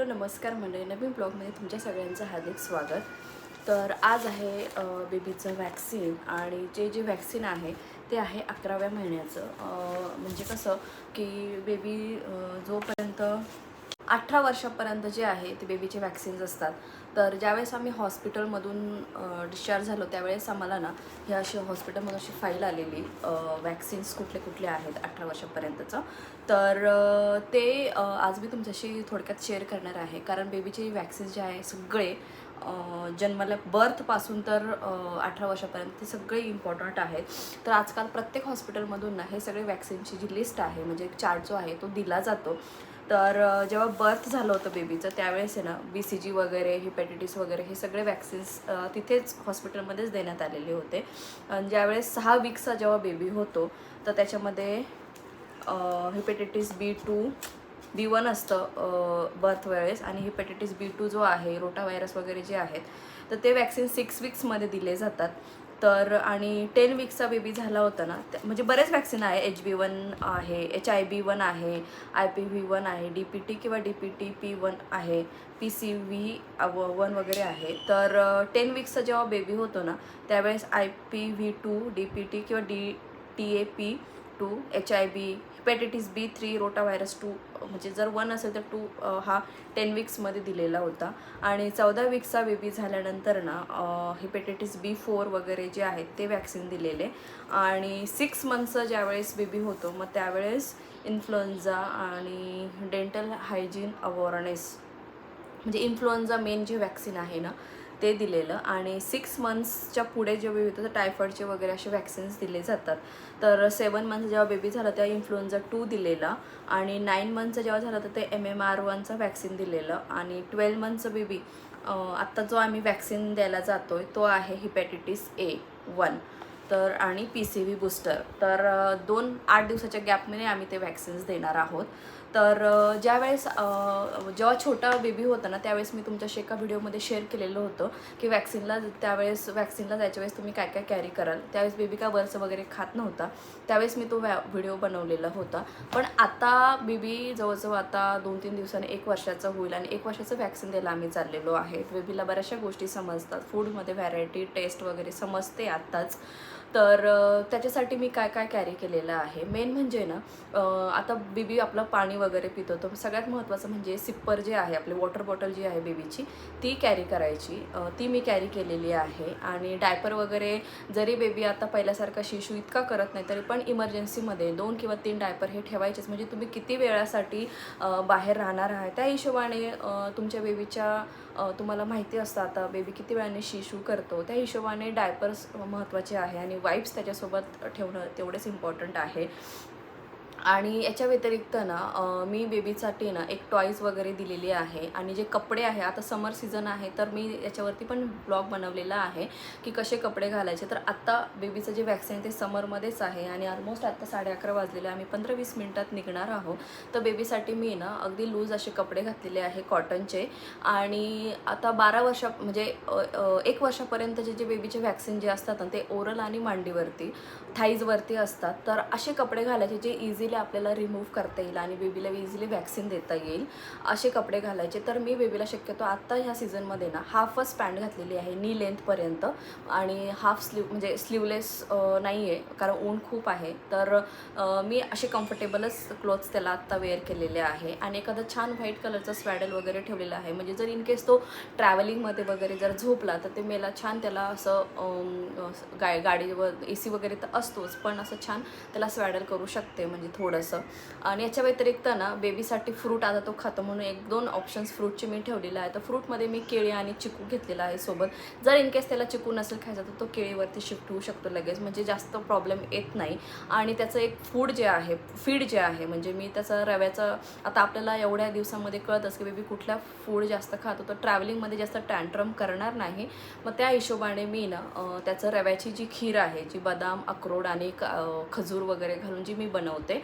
Hello नमस्कार मंडळी. नवीन ब्लॉगमध्ये तुमच्या सगळ्यांचं हार्दिक स्वागत. तर आज आहे बेबीचं वॅक्सिन आणि जे जे वॅक्सिन आहे ते आहे अकराव्या महिन्याचं. म्हणजे कसं की बेबी जोपर्यंत अठरा वर्षापर्यंत जे आहे ते बेबीचे वॅक्सिन्स असतात. तर ज्यावेळेस आम्ही हॉस्पिटलमधून डिस्चार्ज झालो त्यावेळेस आम्हाला ना हे अशी हॉस्पिटलमधून अशी फाईल आलेली वॅक्सिन्स कुठले कुठले आहेत अठरा वर्षापर्यंतचं. तर ते आज मी तुमच्याशी थोडक्यात शेअर करणार आहे. कारण बेबीचे वॅक्सिन्स जे आहे सगळे जन्माला बर्थपासून तर अठरा वर्षापर्यंत ते सगळे इम्पॉर्टंट आहेत. तर आजकाल प्रत्येक हॉस्पिटलमधून ना हे सगळे वॅक्सिनची जी लिस्ट आहे म्हणजे चार्ट जो आहे तो दिला जातो. तर जेव्हा बर्थ झालं होतं बेबीचं त्यावेळेस आहे ना बी सी जी वगैरे हिपॅटिटिस वगैरे हे सगळे वॅक्सिन्स तिथेच हॉस्पिटलमध्येच देण्यात आलेले होते. आणि ज्यावेळेस सहा वीकचा जेव्हा बेबी होतो तर त्याच्यामध्ये hepatitis B two B one असतं बर्थ वेळेस. आणि हिपॅटिटिस बी टू जो आहे रोटा व्हायरस वगैरे जे आहेत तर ते वॅक्सिन सिक्स वीक्समध्ये दिले जातात. तर आणि टेन वीक्सचा बेबी झाला होता ना म्हणजे बरेच वॅक्सिन आहे. एच बी वन आहे एच आय बी वन आहे आय पी व्ही वन आहे डी पी टी किंवा D P T P one आहे पी सी व्ही वन वगैरे आहे. तर टेन वीक्सचा जेव्हा बेबी होतो ना त्यावेळेस I P V two D P T किंवा D T A P two H I B hepatitis B three rotavirus two म्हणजे जर वन असेल तर टू हा टेन वीक्समध्ये दिलेला होता. आणि चौदा वीक्सचा बेबी झाल्यानंतर ना हिपॅटिटिस बी फोर वगैरे जे आहेत ते वॅक्सिन दिलेले. आणि सिक्स मंथचा ज्यावेळेस बेबी होतो मग त्यावेळेस इन्फ्लुएन्झा आणि डेंटल हायजीन अवॉरनेस म्हणजे इन्फ्लुएन्झा मेन जे वॅक्सिन आहे ना ते दिलेलं आणि सिक्स मंथ्सच्या पुढे जे बेबी होतं तर टायफॉईडचे वगैरे असे वॅक्सिन्स दिले जातात. तर सेवन मंथ जेव्हा बेबी झाला तेव्हा इन्फ्लुएन्झा टू दिलेला आणि नाईन मंथचं जेव्हा झालं तर ते एम एम आर वनचं वॅक्सिन दिलेलं आणि ट्वेल्व मंथचं बेबी आत्ता जो आम्ही वॅक्सिन द्यायला जातो आहे तो आहे हिपॅटिटिस ए वन तर आणि पी सी व्ही बूस्टर. तर दोन आठ दिवसाच्या गॅपमध्ये आम्ही ते वॅक्सिन्स देणार आहोत. तर ज्यावेळेस जेव्हा छोटा बेबी होता ना त्यावेळेस मी तुमच्याशी एका व्हिडिओमध्ये शेअर केलेलं होतं की वॅक्सिनला त्यावेळेस वॅक्सिनला जायच्या वेळेस तुम्ही काय काय कॅरी कराल. त्यावेळेस बेबी का वर्स वगैरे खात नव्हता. त्यावेळेस मी तो व्या व्हिडिओ बनवलेला होता. पण आता बेबी जवळजवळ आता दोन तीन दिवसांनी एक वर्षाचं होईल आणि एक वर्षाचं वॅक्सिन द्यायला आम्ही चाललेलो आहे बेबीला बऱ्याचशा गोष्टी समजतात. फूडमध्ये व्हॅरायटी टेस्ट वगैरे समजते आत्ताच. तर त्याच्यासाठी मी काय काय कॅरी केलेलं आहे? मेन म्हणजे ना आता बेबी आपलं पाणी वगैरे पितो तर सगळ्यात महत्त्वाचं म्हणजे सिप्पर जे आहे आपली वॉटर बॉटल जी आहे बेबीची ती कॅरी करायची. ती मी कॅरी केलेली आहे. आणि डायपर वगैरे जरी बेबी आता पहिल्यासारखा शिशू इतका करत नाही तरी पण इमर्जन्सीमध्ये दोन किंवा तीन डायपर हे ठेवायचेच. म्हणजे तुम्ही किती वेळासाठी बाहेर राहणार आहे त्या हिशोबाने तुमच्या बेबीच्या तुम्हाला माहिती असतं आता बेबी किती वेळाने शिशू करतो. त्या हिशोबाने डायपर्स महत्त्वाचे आहे आणि वाईब्स त्याच्यासोबत ठेवणं तेवढेच इम्पॉर्टंट आहे. आणि याच्या व्यतिरिक्त ना मी बेबीसाठी ना एक टॉईज वगैरे दिलेली आहे. आणि जे कपडे आहे आता समर सीझन आहे तर मी याच्यावरती पण ब्लॉग बनवलेला आहे की कसे कपडे घालायचे. तर आत्ता बेबीचं जे वॅक्सिन आहे ते समरमध्येच आहे आणि ऑलमोस्ट आत्ता साडे अकरा वाजलेले आम्ही पंधरा वीस मिनटात निघणार आहोत. तर बेबीसाठी मी ना अगदी लूज असे कपडे घातलेले आहे कॉटनचे आणि आता बारा वर्षा म्हणजे एक वर्षापर्यंतचे जे बेबीचे वॅक्सिन जे असतात ना ते ओरल आणि मांडीवरती थाईजवरती असतात. तर असे कपडे घालायचे जे इझी इझिली आपल्याला रिमूव्ह करता येईल आणि बेबीला इझिली वॅक्सिन देता येईल असे कपडे घालायचे. तर मी बेबीला शक्यतो आत्ता ह्या सीझनमध्ये ना हाफच पॅन्ट घातलेली आहे नी लेंथपर्यंत आणि हाफ स्लीव म्हणजे स्लीवलेस नाही आहे कारण ऊन खूप आहे. तर मी असे कम्फर्टेबलच क्लोथ्स त्याला आत्ता वेअर केलेले आहे आणि एखादा छान व्हाईट कलरचा स्वॅडल वगैरे ठेवलेला आहे. म्हणजे जर इन केस तो ट्रॅव्हलिंगमध्ये वगैरे जर झोपला तर ते मेला छान त्याला असं गाय गा गाडीवर ए सी वगैरे तर असतोच पण असं छान त्याला स्वॅडल करू शकते. म्हणजे थोडंसं. आणि याच्या व्यतिरिक्त ना बेबीसाठी फ्रूट आता तो खातो म्हणून एक दोन ऑप्शन्स फ्रूटचे मी ठेवलेले आहे तर फ्रूटमध्ये मी केळी आणि चिकू घेतलेला आहे सोबत. जर इनकेस त्याला चिकू नसेल खायचा तर तो केळीवरती शिफ्ट होऊ शकतो लगेच. म्हणजे जास्त प्रॉब्लेम येत नाही. आणि त्याचं एक फूड जे आहे फीड जे आहे म्हणजे मी त्याचं रव्याचं आता आपल्याला एवढ्या दिवसामध्ये कळतच की बेबी कुठल्या फूड जास्त खातो. तर ट्रॅव्हलिंगमध्ये जास्त टँट्रम करणार नाही. मग त्या हिशोबाने मी ना त्याचं रव्याची जी खीर आहे जी बदाम अक्रोड आणि खजूर वगैरे घालून जी मी बनवते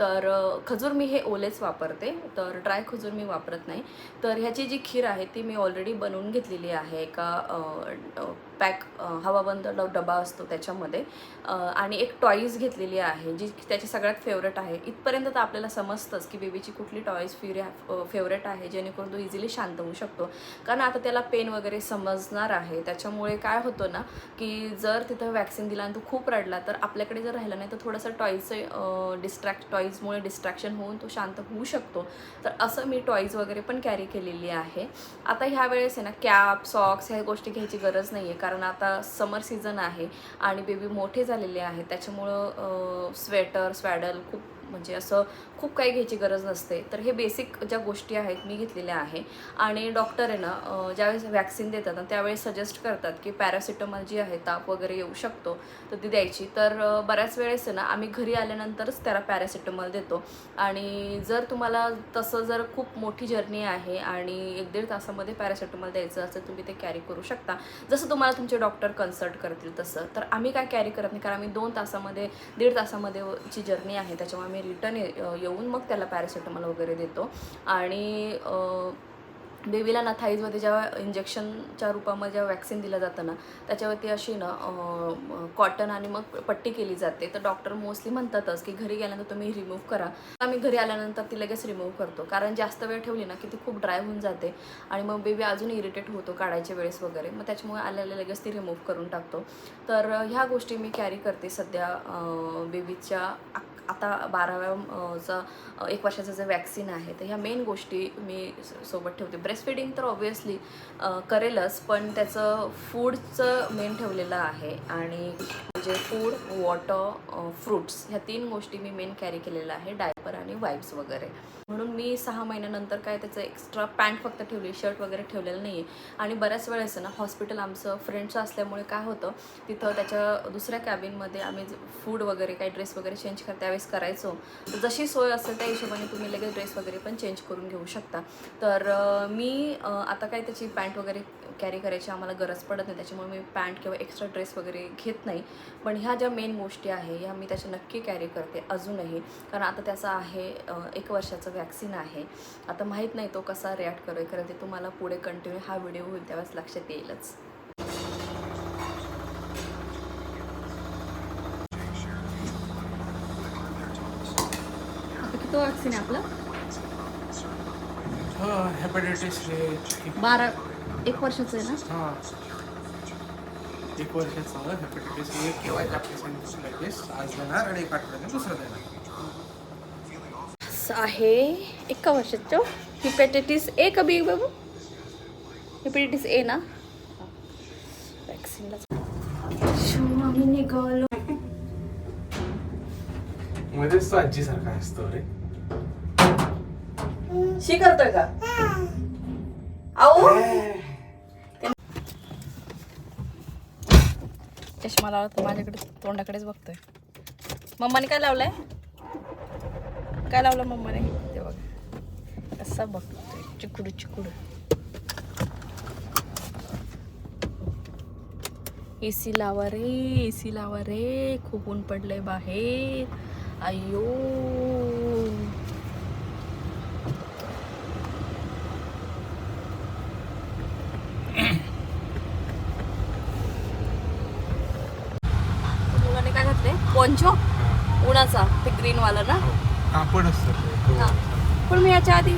तर खजूर मी हे ओलेच वापरते. तर ड्राय खजूर मी वापरत नाही. तर ह्याची जी खीर आहे ती मी ऑलरेडी बनवून घेतलेली आहे एका पॅक हवाबंद डबा असतो त्याच्यामध्ये. आणि एक टॉईज घेतलेली आहे जी त्याची सगळ्यात फेवरेट आहे. इथपर्यंत तर आपल्याला समजतंच की बेबीची कुठली टॉईज फिर फेवरेट आहे जेणेकरून तो इझिली शांत होऊ शकतो. कारण आता त्याला पेन वगैरे समजणार आहे. त्याच्यामुळे काय होतं ना की जर तिथं वॅक्सिन दिला आणि तो खूप रडला तर आपल्याकडे जर राहिला नाही तर थोडंसं टॉईजचं डिस्ट्रॅक्ट टॉईजमुळे डिस्ट्रॅक्शन होऊन तो शांत होऊ शकतो. तर असं मी टॉईज वगैरे पण कॅरी केलेली आहे. आता ह्या वेळेस आहे ना कॅप सॉक्स ह्या गोष्टी घ्यायची गरज नाही आहे कारण आता समर सीझन आहे आणि बेबी मोठे झालेले आहेत. त्याच्यामुळं स्वेटर स्वॅडल खूप म्हणजे असं खूप काही घ्यायची गरज नसते. तर हे बेसिक ज्या गोष्टी आहेत मी घेतलेल्या आहे. आणि डॉक्टर आहे ना ज्यावेळेस व्हॅक्सिन देतात ना त्यावेळेस सजेस्ट करतात की पॅरासिटामॉल जी आहे ताप वगैरे येऊ शकतो तर ती द्यायची. तर बऱ्याच वेळेस आहे ना आम्ही घरी आल्यानंतरच त्याला पॅरासिटामॉल देतो. आणि जर तुम्हाला तसं जर खूप मोठी जर्नी आहे आणि एक दीड तासामध्ये पॅरासिटामॉल द्यायचं असेल तुम्ही ते कॅरी करू शकता. जसं तुम्हाला तुमचे डॉक्टर कन्सल्ट करतील तसं. तर आम्ही काय कॅरी करत नाही कारण आम्ही दोन तासामध्ये दीड तासामध्ये जी जर्नी आहे त्याच्यामुळे आम्ही रिटर्न येऊन मग त्याला पॅरासिटामॉल वगैरे देतो. आणि बेबीला ना थाईजमध्ये जेव्हा इंजेक्शनच्या रूपामध्ये जेव्हा वॅक्सिन दिलं जातं ना त्याच्यावरती अशी ना कॉटन आणि मग पट्टी केली जाते. तर डॉक्टर मोस्टली म्हणतातच की घरी गेल्यानंतर तुम्ही रिमूव्ह करा. आम्ही घरी आल्यानंतर ती लगेच रिमूव्ह करतो. कारण जास्त वेळ ठेवली ना की ती खूप ड्राय होऊन जाते आणि मग बेबी अजून इरिटेट होतो काढायच्या वेळेस वगैरे. मग त्याच्यामुळे आल्याला लगेच ती रिमूव्ह करून टाकतो. तर ह्या गोष्टी मी कॅरी करते सध्या बेबीच्या आता बाराव्या एक वर्षाचं जे वॅक्सिन आहे तर ह्या मेन गोष्टी मी सोबत ठेवते. ब्रेस्ट फिडिंग तर ऑब्वियसली करेलच पण त्याचं फूडचं मेन ठेवलेलं आहे. आणि म्हणजे फूड वॉटर फ्रूट्स ह्या तीन गोष्टी मी मेन कॅरी केलेल्या आहे डायपर आणि वाईप्स वगैरे. म्हणून मी सहा महिन्यानंतर काय त्याचं एक्स्ट्रा पॅन्ट फक्त ठेवली शर्ट वगैरे ठेवलेलं नाही आहे आणि बऱ्याच वेळेस ना हॉस्पिटल आमचं फ्रेंडचं असल्यामुळे काय होतं तिथं त्याच्या दुसऱ्या कॅबिनमध्ये आम्ही फूड वगैरे काही ड्रेस वगैरे चेंज कर त्यावेळेस करायचो. तर जशी सोय असेल त्या हिशोबाने तुम्ही लगेच ड्रेस वगैरे पण चेंज करून घेऊ शकता. तर मी आता काय त्याची पॅन्ट वगैरे कॅरी करायची आम्हाला गरज पडत नाही त्याच्यामुळे मी पॅन्ट किंवा एक्स्ट्रा ड्रेस वगैरे घेत नाही. पण ह्या ज्या मेन गोष्टी आहे ह्या मी त्याच्या नक्की कॅरी करते अजूनही. कारण आता त्याचा आहे एक वर्षाचं वॅक्सिन आहे. आता माहीत नाही तो कसा रिॲक्ट करेल कारण ते तुम्हाला पुढे कंटिन्यू हा व्हिडिओ होईल त्यावेळेस लक्षात येईलच. किती वॅक्सिन आहे आपलं? हेपॅटायटिस हे बारा एक वर्षाचं आहे ना? हां. एक वर्षाचं हेपॅटायटिस हे ठेवायचं आपले सांगितलेस आज देणार आणि एक आठवड्याने दुसरं देणार. आहे एका वर्षाचं. हिपॅटायटिस ए का बी बाबू? हिपॅटायटिस ए ना? वॅक्सिनला आम्ही निघालो. मध्येच तो आजीसारखा असतो रे. शी करतोय का आओ चष्मा लावला तर माझ्याकडे तोंडाकडेच बघतोय. मम्माने काय लावलंय? काय लावलं मम्माने? ते बघ. कसा बघतोय? चिकुड चिकुड. सी लावा रे ए सी लावा रे. खूप ऊन पडलंय बाहेर. अयो पोंचो उन्हाचा ते ग्रीन वाला ना कापड असतं. ते. हा. पण मी याच्या आधी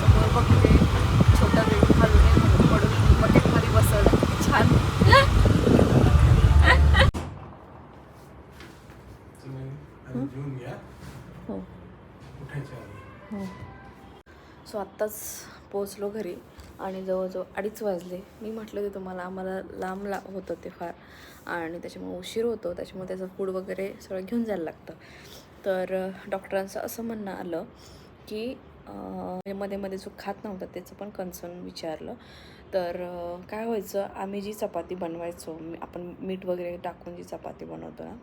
समोर बघते. छोटा बेबी आहे म्हणून पडून बकेटमध्ये बसवलं. किती छान हो. आधी. सो आत्ताच पोचलो घरी. आणि जवळजवळ अडीच वाजले. मी म्हटलं ते तुम्हाला आम्हाला लांब ला होतं ते फार. आणि त्याच्यामुळे उशीर होतो. त्याच्यामुळे त्याचं फूड वगैरे सगळं घेऊन जायला लागतं. तर डॉक्टरांचं असं म्हणणं आलं की मध्ये मध्ये जो खात नव्हता त्याचं पण कन्सर्न विचारलं. तर काय व्हायचं आम्ही जी चपाती बनवायचो मी- आपण मीठ वगैरे टाकून जी चपाती बनवतो ना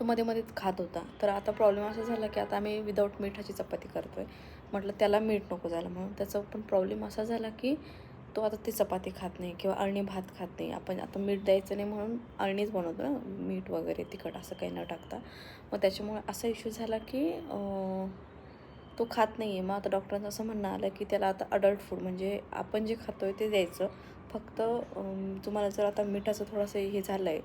तो मध्ये मध्ये खात होता. तर आता प्रॉब्लेम असा झाला की आता आम्ही विदाऊट मिठाची चपाती करतो आहे म्हटलं त्याला मीठ नको झालं म्हणून. त्याचा पण प्रॉब्लेम असा झाला की तो आता ते चपाती खात नाही किंवा अळणी भात खात नाही. आपण आता मीठ द्यायचं नाही म्हणून अळणीच बनवतो ना. मीठ वगैरे तिखट असं काही न टाकता. मग त्याच्यामुळे असा इश्यू झाला की तो खात नाही आहे मग आता डॉक्टरांचं असं म्हणणं आलं की त्याला आता अडल्ट फूड म्हणजे आपण जे खातो आहे ते द्यायचं. फक्त तुम्हाला जर आता मिठाचं थोडंसं हे झालं आहे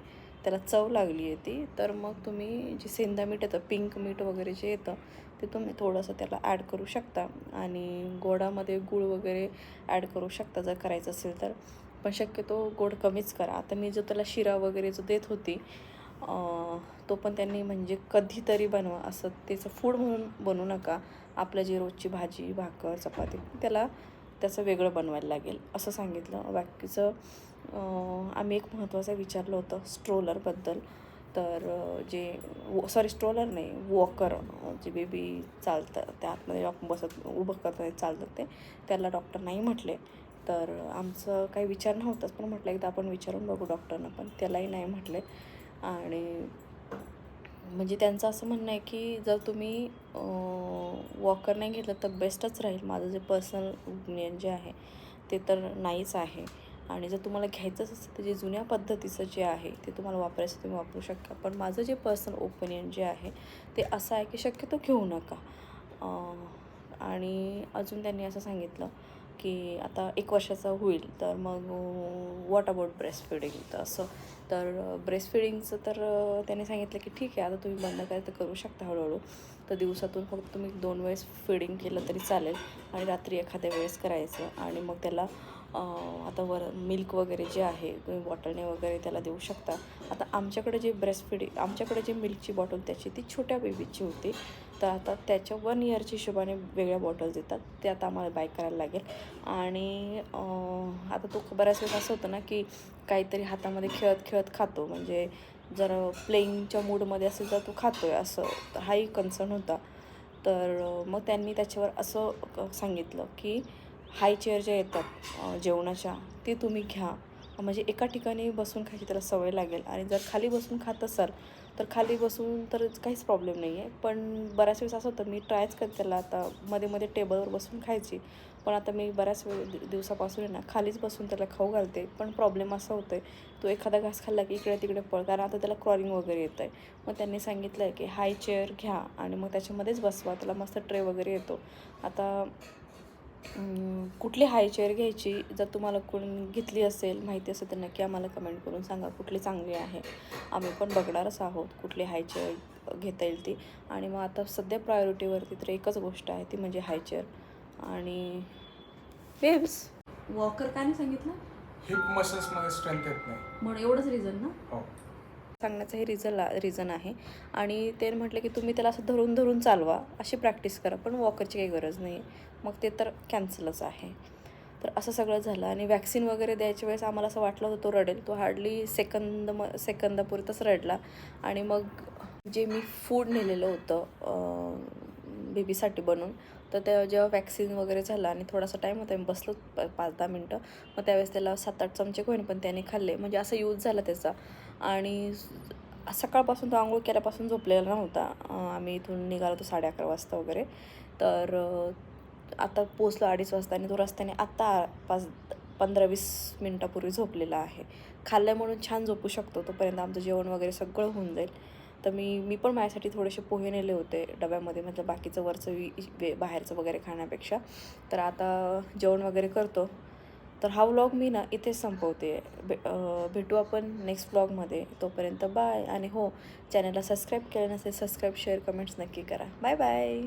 त्याला चव लागली आहे ती तर मग तुम्ही जे सेंदा मीठ येतं पिंक मीठ वगैरे जे येतं ते तुम्ही थोडंसं त्याला ॲड करू शकता. आणि गोडामध्ये गूळ वगैरे ॲड करू शकता जर करायचं असेल तर. पण शक्यतो गोड कमीच करा. आता मी जो त्याला शिरा वगैरे जो देत होती तो पण त्यांनी म्हणजे कधीतरी बनवा. असं त्याचं फूड म्हणून बनवू नका. आपलं जे रोजची भाजी भाकर चपाती त्याला त्याचं वेगळं बनवायला लागेल असं सांगितलं. बाकीचं आम्ही एक महत्त्वाचं विचारलं होतं स्ट्रोलरबद्दल. तर जे सॉरी स्ट्रोलर नाही वॉकर जे बेबी चालतं त्या आतमध्ये डॉक्टर बसत उभं करतात चालतात ते त्याला डॉक्टर नाही म्हटले. तर आमचं काही विचार नव्हताच पण म्हटलं एकदा आपण विचारून बघू डॉक्टरना पण त्यालाही नाही म्हटले. आणि म्हणजे त्यांचं असं म्हणणं आहे की जर तुम्ही वॉकर नाही घेतलं तर बेस्टच राहील. माझं जे पर्सनल ओपिनियन जे आहे ते तर नाहीच आहे. आणि जर तुम्हाला घ्यायचंच असेल तर जे जुन्या पद्धतीचं जे आहे ते तुम्हाला वापरायचं तुम्ही वापरू शकता. पण माझं जे पर्सनल ओपिनियन जे आहे ते असं आहे की शक्यतो घेऊ नका. आणि अजून त्यांनी असं सांगितलं की आता एक वर्षाचा होईल तर मग वॉट अबाउट ब्रेस्ट फिडिंग तर असं तर ब्रेस्ट फिडिंगचं तर त्याने सांगितलं की ठीक आहे आता तुम्ही बंद करायचं करू शकता हळूहळू. तर दिवसातून फक्त तुम्ही दोन वेळेस फिडिंग केलं तरी चालेल आणि रात्री एखाद्या वेळेस करायचं आणि मग त्याला आता वर मिल्क वगैरे जे आहे तुम्ही बॉटलने वगैरे त्याला देऊ शकता. आता आमच्याकडे जे ब्रेस्ट फिडिंग आमच्याकडे जी मिल्कची बॉटल त्याची ती छोट्या बेबीची होती. तर आता त्याच्या वन इयरच्या हिशोबाने वेगळ्या बॉटल्स देतात. ते आता आम्हाला बाय करायला लागेल. आणि आता तो बऱ्याच वेळेस असं होतं ना की काहीतरी हातामध्ये खेळत खेळत खातो. म्हणजे जर प्लेईंगच्या मूडमध्ये असेल तर तो खातो आहे असं. हाही कन्सर्न होता. तर मग त्यांनी त्याच्यावर असं क- सांगितलं की हाय चेअर ज्या येतात जेवणाच्या ते तुम्ही घ्या. म्हणजे एका ठिकाणी बसून खायची त्याला सवय लागेल. आणि जर खाली बसून खात असाल तर खाली बसून तर काहीच प्रॉब्लेम नाही आहे पण बऱ्याच वेळेस असं होतं मी ट्रायच करते त्याला. आता मध्ये मध्ये टेबलवर बसून खायची. पण आता मी बऱ्याच वेळ दिवसापासून आहे ना खालीच बसून त्याला खाऊ घालते. पण प्रॉब्लेम असा होतो आहे तो एखादा घास खाल्ला की इकडे तिकडे पळ. कारण आता त्याला क्रॉलिंग वगैरे येतं आहे मग त्यांनी सांगितलं आहे की हाय चेअर घ्या. आणि मग त्याच्यामध्येच बसवा. त्याला मस्त ट्रे वगैरे येतो. आता कुठली हाय चेअर घ्यायची जर तुम्हाला कोणी घेतली असेल माहिती असेल तर नक्की आम्हाला कमेंट करून सांगा कुठली चांगली आहे. आम्ही पण बघणारच आहोत कुठली हाय चेअर घेता येईल ती. आणि मग आता सध्या प्रायोरिटीवरती तर एकच गोष्ट आहे ती म्हणजे हाय चेअर आणि बेब्स वॉकर काय नाही सांगितलं? हिप मसल्समध्ये स्ट्रेंथ येत नाही. म्हणून एवढंच रिझन ना? हो. सांगण्याचं हे रिझन रिझन आहे. आणि ते म्हटलं की तुम्ही त्याला असं धरून धरून चालवा अशी प्रॅक्टिस करा पण वॉकरची काही गरज नाही. मग ते तर कॅन्सलच आहे. तर असं सगळं झालं आणि वॅक्सिन वगैरे द्यायच्या वेळेस आम्हाला असं वाटलं होतं तो रडेल. तो हार्डली सेकंद म सेकंदापुरतंच रडला. आणि मग जे मी फूड नेलेलं होतं बेबीसाठी बनवून तर त्या जेव्हा वॅक्सिन वगैरे झालं आणि थोडासा टाईम होता मी बसलो प- पाच दहा मिनटं. मग त्यावेळेस त्याला सात आठ चमचे होईन पण त्याने खाल्ले. म्हणजे असा यूज झाला त्याचा. आणि सकाळपासून तो आंघोळ केल्यापासून झोपलेला नव्हता. आम्ही इथून निघालो होतो साडे अकरा वाजता वगैरे. तर आता पोचलो अडीच वाजता आणि तो रस्त्याने आत्ता पाच पंधरा वीस मिनटापूर्वी झोपलेला आहे. खाल्लं म्हणून छान झोपू शकतो तोपर्यंत आमचं जेवण वगैरे सगळं होऊन जाईल. तर मी मी पण माझ्यासाठी थोडेसे पोहे नेले होते डब्यामध्ये म्हटलं बाकीचं वरचं वि- बाहेरचं वगैरे खाण्यापेक्षा. तर आता जेवण वगैरे करतो. तर हा व्लॉग मी ना इथेच संपवते. भे भेटू आपण नेक्स्ट व्लॉगमध्ये तोपर्यंत बाय आणि हो चॅनलला सबस्क्राईब केलं नसेल सबस्क्राईब शेअर कमेंट्स नक्की करा. Bye bye